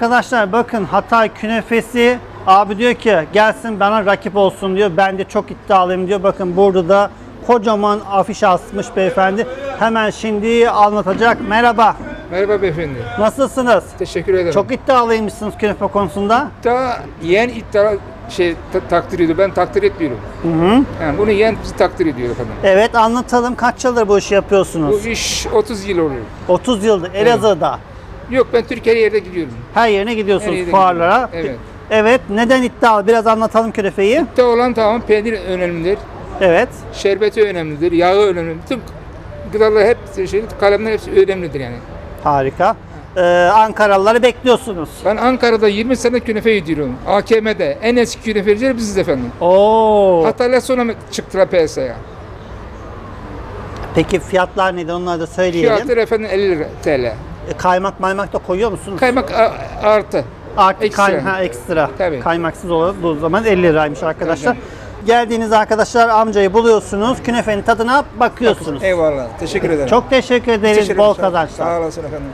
Arkadaşlar bakın Hatay künefesi abi diyor ki gelsin bana rakip olsun diyor. Ben de çok iddialıyım diyor. Bakın burada da kocaman afiş asmış beyefendi. Hemen şimdi anlatacak. Merhaba. Merhaba beyefendi. Nasılsınız? Teşekkür ederim. Çok iddialıymışsınız künefe konusunda. iddia, yeğen iddia şey ta- takdir ediyor. Ben takdir etmiyorum. Hı hı. Yani bunu yeğen bizi takdir ediyor efendim. Evet anlatalım. Kaç yıldır bu işi yapıyorsunuz? Bu iş 30 yıl oluyor. 30 yıldır Elazığ'da. Yok ben Türkiye'ye yerde gidiyorum. Her yerine Her gidiyorsunuz yere fuarlara. gidiyorum, evet. Evet. Neden iddialı? Biraz anlatalım künefeyi. İddia olan tamam peynir önemlidir. Evet. Şerbeti önemlidir. Yağı önemlidir. Tüm gıdalar hep şey, kalemler hepsi önemlidir yani. Harika. Ee, Ankaralıları bekliyorsunuz. Ben Ankara'da 20 sene künefe yediyorum. AKM'de en eski künefeciler biziz efendim. Oo. Hatay'la sonra çıktılar piyasaya. Peki fiyatlar neydi? Onları da söyleyelim. Fiyatları efendim 50 lira TL. E, Kaymak maymak da koyuyor musunuz? Kaymak artı. Artı Ekstra. kay- ha, ekstra. Tabii. Kaymaksız olduğu zaman 50 liraymış arkadaşlar. Geldiğiniz arkadaşlar amcayı buluyorsunuz. Künefenin tadına bakıyorsunuz. Eyvallah. Teşekkür ederim. Çok teşekkür ederiz. Teşekkür Bol kazançlar. Sağ olasın efendim.